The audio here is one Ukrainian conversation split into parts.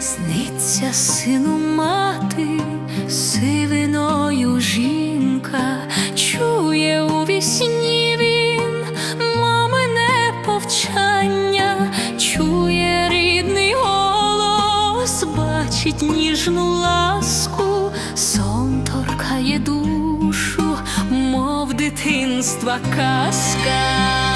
Сміється сину мати, сивиною жінка, чує у вісні він мамине повчання, чує рідний голос, бачить ніжну ласку, сон торкає душу, мов дитинства казка.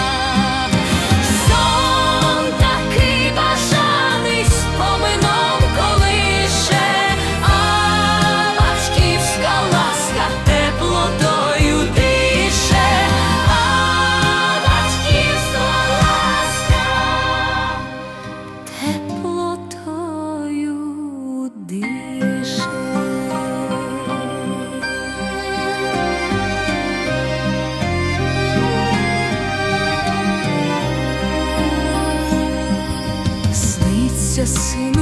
se assim